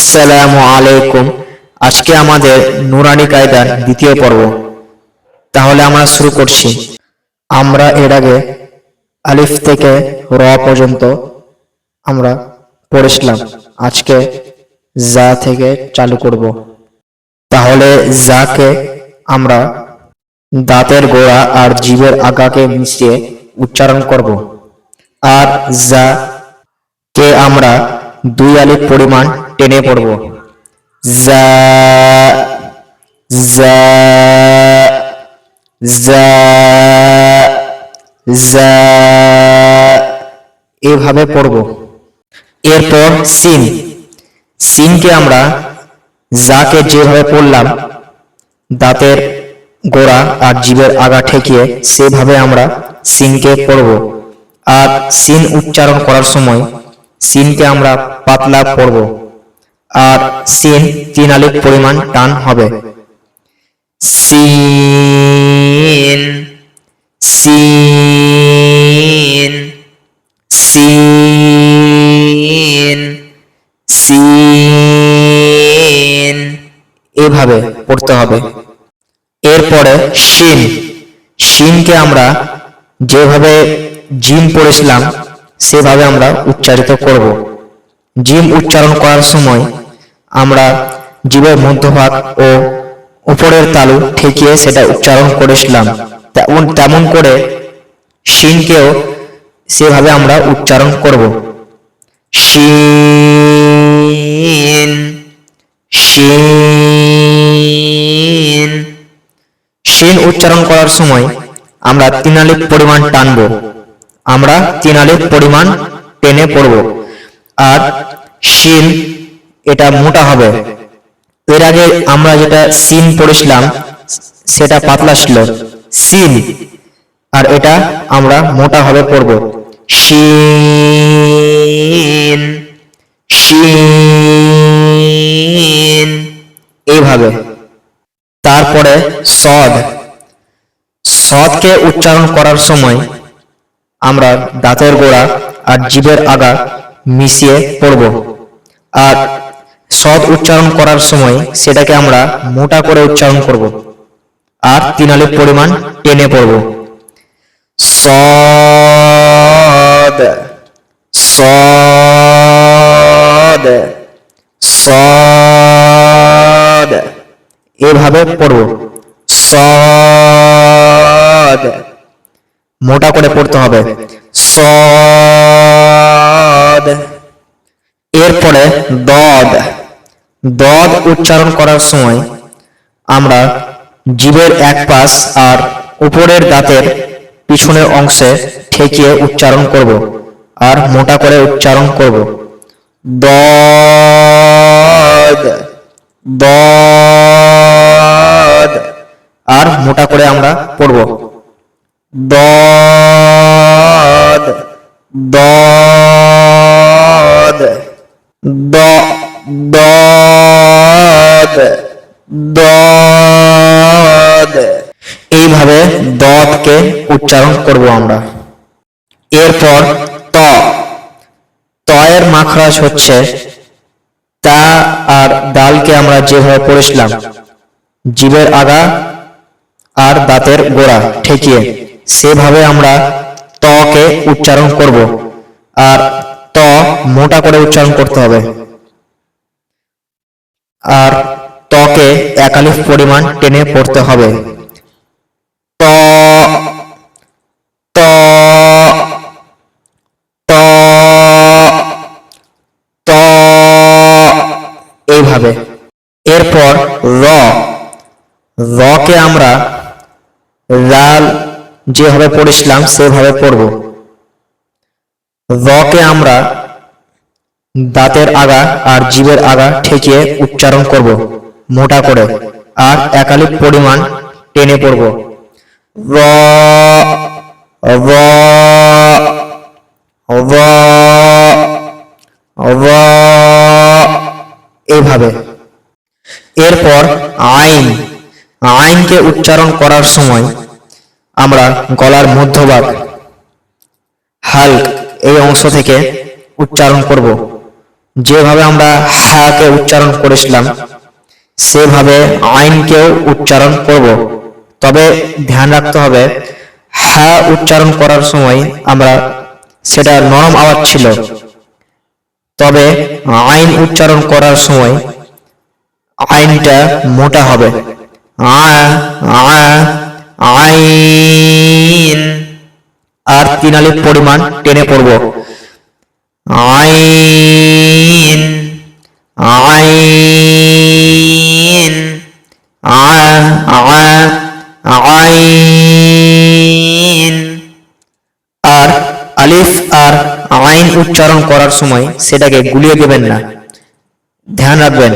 আসসালামু আলাইকুম। আজকে আমাদের নুরানি কায়দার দ্বিতীয় পর্ব। তাহলে আমরা শুরু করছি। আমরা এর আগে আলিফ থেকে র পর্যন্ত আমরা পড়েছিলাম। আজকে যা থেকে চালু করব। তাহলে যাকে আমরা দাঁতের গোড়া আর জীবের আগাকে মিশিয়ে উচ্চারণ করব। আর যা কে আমরা দুই আলিফ পরিমাণ টেনে পড়ব। এভাবে পড়ব। এরপর সিন। সিনকে আমরা যাকে যেভাবে পড়লাম, দাঁতের গোড়া আর জীবের আগা ঠেকিয়ে সেভাবে আমরা সিনকে পড়ব। আর সিন উচ্চারণ করার সময় সিনকে আমরা পাতলা পড়ব। আর সিন তিন আলিফ পরিমাণ টান হবে। সিন সিন সিন সিন। এভাবে পড়তে হবে। এরপরে শিন। শিনকে আমরা যেভাবে জিম পড়েছিলাম, সেভাবে আমরা উচ্চারিত করব। জিম উচ্চারণ করার সময় আমরা জীবের মধ্যভাগ ও উপরের তালু ঠেকিয়ে সেটা উচ্চারণ করেছিলাম। তেমন তেমন করে শিনকেও সেভাবে আমরা উচ্চারণ করব। শিন শিন। শিন উচ্চারণ করার সময় আমরা তিন পরিমাণ টানবো। আমরা তিন পরিমাণ টেনে পড়ব। আর শিন এটা মোটা হবে। এর আগে আমরা যেটা সিন পড়েছিলাম, সেটা পাতলা ছিল। সিন। আর এটা আমরা মোটা হবে পড়ব। শিন। শিন। এইভাবে। তারপরে সদ। সদকে উচ্চারণ করার সময় আমরা দাঁতের গোড়া আর জিভের আগা মিশিয়ে পড়ব। আর সদ উচ্চারণ করার সময় সেটাকে আমরা মোটা করে উচ্চারণ করব। আর তিন আলিফ পরিমাণ টেনে পড়ব। সদ সদ সদ। এভাবে পড়ব। সদ। মোটা করে পড়তে হবে। সদ। এরপরে দদ। দদ উচ্চারণ করার সময় আমরা জীবের এক পাশ আর উপরের দাঁতের পিছনের অংশে ঠেকিয়ে উচ্চারণ করব আর মোটা করে উচ্চারণ করব। দদ দদ, আর মোটা করে আমরা পড়ব। দদ দদ দদ। এইভাবে দদকে উচ্চারণ করব আমরা। এরপর ত। তয়ের মাখরাজ হচ্ছে, তা আর ডালকে আমরা যেভাবে পড়েছিলাম, জীবের আগা আর দাঁতের গোড়া ঠেকিয়ে, সেভাবে আমরা তকে উচ্চারণ করব। আর ত মোটা করে উচ্চারণ করতে হবে। আর তকে একালিফ পরিমাণ টেনে পড়তে হবে। ত ত ত ত, এইভাবে। এরপর র, রকে আমরা রাল যেভাবে পড়েছিলাম সেভাবে পড়ব। রকে আমরা দাঁতের আগা আর জীবের আগা ঠেকিয়ে উচ্চারণ করব। মোটা করে আর একালিক পরিমাণ টেনে পড়ব। এইভাবে এরপর আইন, আইনকে উচ্চারণ করার সময় আমরা গলার মধ্যভাগ, হাল্ক এই অংশ থেকে উচ্চারণ করব। যেভাবে আমরা হাকে উচ্চারণ করেছিলাম সেভাবে আইনকেও উচ্চারণ করব। তবে ধ্যান রাখতে হবে হ্যাঁ উচ্চারণ করার সময় আমরা সেটা নরম আওয়াজ ছিল। তবে আইন উচ্চারণ করার সময় আইনটা মোটা হবে। আইন। আর তিনালির পরিমাণ টেনে পড়ব। আইন। আলিফ আর আইন উচ্চারণ করার সময় সেটাকে গুলিয়ে দেবেন না। ধ্যান রাখবেন।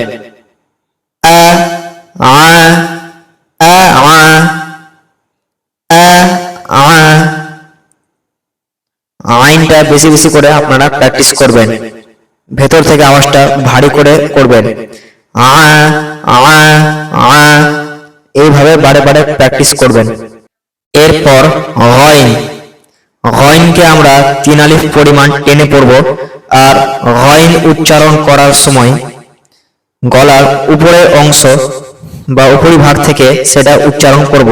আইনটা বেশি বেশি করে আপনারা প্র্যাকটিস করবেন। ভেতর থেকে আওয়াজটা ভারী করে করবেন। আ এইভাবে বারে বারে প্র্যাকটিস করবেন। এরপর হইন হইনকে আমরা তিন আলিফ পরিমাণ টেনে পড়ব আর হইন উচ্চারণ করার সময় গলার উপরের অংশ বা উপরিভাগ থেকে সেটা উচ্চারণ করব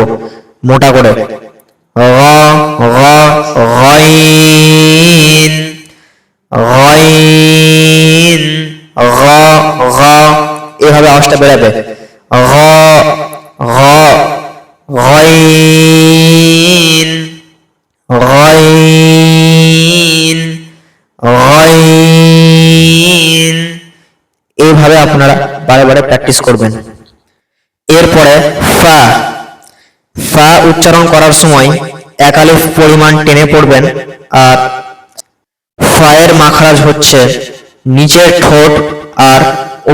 মোটা করে। গইন গইন র র এভাবে আওয়াজটা বেরাবে। র প্র্যাকটিস করবেন। এরপরে ফা। ফা উচ্চারণ করার সময় একালিফ পরিমাণ টেনে পড়বেন আর ফায়ের মাখরাজ হচ্ছে নিচের ঠোঁট আর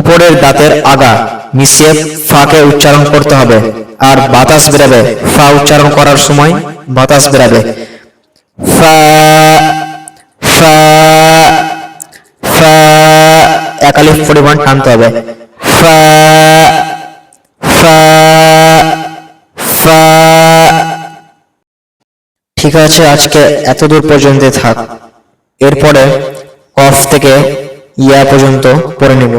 উপরের দাঁতের আগা। মিশিয়ে ফাকে উচ্চারণ করতে হবে আর বাতাস বেরাবে। ফা উচ্চারণ করার সময় বাতাস বেরাবে। ফা ফা ফা একালিফ পরিমাণ টানতে হবে। ফা fa fa ঠিক আছে, আজকে এতদূর পর্যন্ত থাক। এরপরে অফ থেকে ইয়া পর্যন্ত পড়ে নেব।